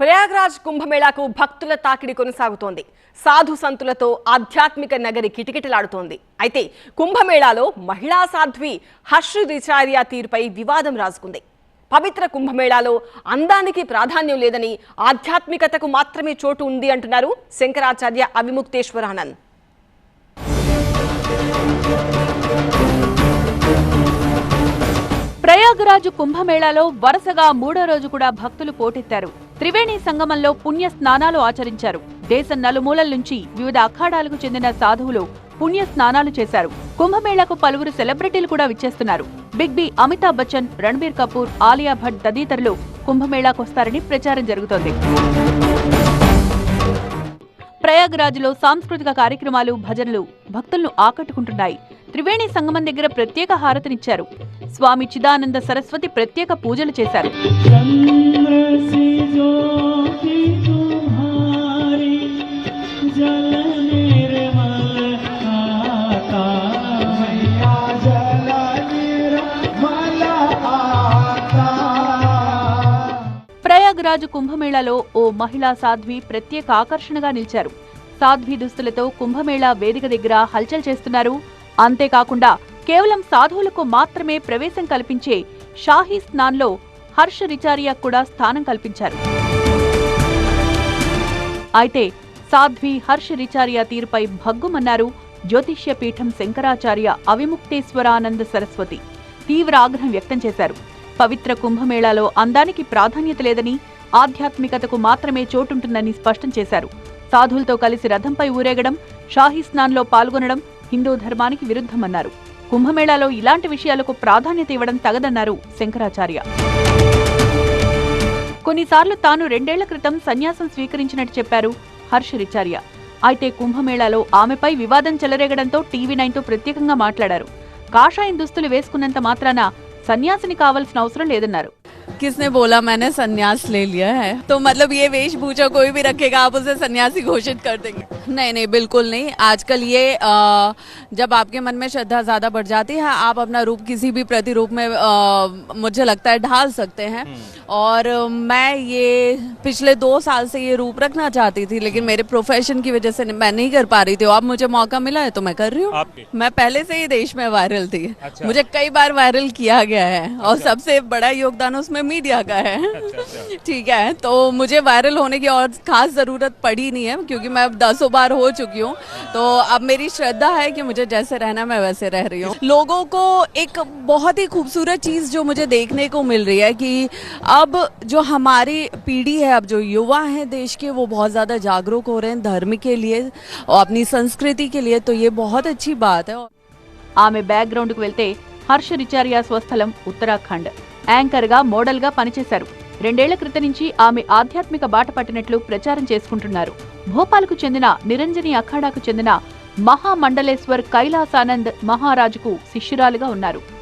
ప్రయాగ్రాజ్ కుంభమేళాకు భక్తుల తాకిడి కొనసాగుతోంది. సాధు సంతులతో ఆధ్యాత్మిక నగరి కిటకిటలాడుతోంది. అయితే కుంభమేళాలో మహిళా సాధ్వి హర్షు రిచార్య తీరుపై వివాదం రాజుకుంది. పవిత్ర కుంభమేళాలో అందానికి ప్రాధాన్యం లేదని ఆధ్యాత్మికతకు మాత్రమే చోటు ఉంది అంటున్నారు శంకరాచార్య అవిముక్తేశ్వరానంద్. ప్రయాగరాజు కుంభమేళాలో వరుసగా మూడో రోజు కూడా భక్తులు పోటెత్తారు. త్రివేణి సంగమంలో పుణ్య స్నానాలు ఆచరించారు. దేశం నలుమూలల నుంచి వివిధ అఖాడాలకు చెందిన సాధువులు పుణ్య స్నానాలు చేశారు. కుంభమేళాకు పలువురు సెలబ్రిటీలు కూడా విచ్చేస్తున్నారు. బిగ్ బి అమితాబ్ బచ్చన్ రణబీర్ కపూర్ ఆలియా భట్ తదితరులు కుంభమేళాకు వస్తారని ప్రచారం జరుగుతోంది. ప్రయాగ్రాజ్లో సాంస్కృతిక కార్యక్రమాలు భజనలు భక్తులను ఆకట్టుకుంటున్నాయి. త్రివేణి సంగమం దగ్గర ప్రత్యేక హారతినిచ్చారు. స్వామి చిదానంద సరస్వతి ప్రత్యేక పూజలు చేశారు. ప్రయాగరాజు కుంభమేళాలో ఓ మహిళా సాధ్వి ప్రత్యేక ఆకర్షణగా నిలిచారు. సాధ్వి దుస్తులతో కుంభమేళా వేదిక దగ్గర హల్చల్ చేస్తున్నారు. అంతేకాకుండా కేవలం సాధువులకు మాత్రమే ప్రవేశం కల్పించే షాహీ స్నాన్లో హర్ష రిచారియా కూడా స్థానం కల్పించారు. అయితే సాధ్వి హర్ష రిచారియా తీరుపై భగ్గుమన్నారు జ్యోతిష్య పీఠం శంకరాచార్య అవిముక్తేశ్వరానంద సరస్వతి. తీవ్ర ఆగ్రహం వ్యక్తం చేశారు. పవిత్ర కుంభమేళాలో అందానికి ప్రాధాన్యత లేదని ఆధ్యాత్మికతకు మాత్రమే చోటుంటుందని స్పష్టం చేశారు. సాధువులతో కలిసి రథంపై ఊరేగడం షాహీ స్నాన్లో పాల్గొనడం హిందూ ధర్మానికి విరుద్ధమన్నారు. కుంభమేళాలో ఇలాంటి విషయాలకు ప్రాధాన్యత ఇవ్వడం తగదన్నారు శంకరాచార్య. కొన్నిసార్లు తాను రెండేళ్ళ క్రితం సన్యాసం స్వీకరించినట్టు చెప్పారు హర్ష రిచార్య అయితే కుంభమేళాలో ఆమెపై వివాదం చెలరేగడంతో టీవీ నైన్తో ప్రత్యేకంగా మాట్లాడారు. కాషాయం దుస్తులు వేసుకున్నంత మాత్రాన సన్యాసిని కావాల్సిన అవసరం లేదన్నారు. किसने बोला मैंने सन्यास ले लिया है। तो मतलब ये वेशभूषा कोई भी रखेगा आप उसे सन्यासी घोषित कर देंगे। नहीं नहीं बिल्कुल नहीं। आजकल ये अ, जब आपके मन में श्रद्धा ज़्यादा बढ़ जाती है आप अपना रूप किसी भी प्रतिरूप में अ, मुझे लगता है ढाल सकते हैं। और मैं ये पिछले दो साल से ये रूप रखना चाहती थी लेकिन मेरे प्रोफेशन की वजह से मैं नहीं कर पा रही थी। अब मुझे मौका मिला है तो मैं कर रही हूँ। मैं पहले से ही देश में वायरल थी। अच्छा। मुझे कई बार वायरल किया गया है। और सबसे बड़ा योगदान उसमें मीडिया का है ठीक है तो मुझे वायरल होने की और खास जरूरत पड़ी नहीं है क्योंकि मैं अब दसों बार हो चुकी हूँ तो अब मेरी श्रद्धा है कि मुझे जैसे रहना मैं वैसे रह रही हूँ लोगों को एक बहुत ही खूबसूरत चीज जो मुझे देखने को मिल रही है कि अब जो हमारी पीढ़ी है अब जो युवा हैं देश के वो बहुत ज्यादा जागरूक हो रहे हैं धर्म के लिए और अपनी संस्कृति के लिए तो ये बहुत अच्छी बात है ఆమె బ్యాక్గ్రౌండ్కు వెళ్తే హర్ష రిచారియా స్వస్థలం ఉత్తరాఖండ్ యాంకర్గా మోడల్గా పనిచేశారు. రెండేళ్ళ క్రితం నుంచి ఆమె ఆధ్యాత్మిక బాట పట్టినట్లు ప్రచారం చేసుకుంటున్నారు. భోపాల్కు చెందిన నిరంజని అఖాడాకు చెందిన మహామండలేశ్వర్ కైలాసానంద్ మహారాజుకు శిష్యురాలుగా ఉన్నారు.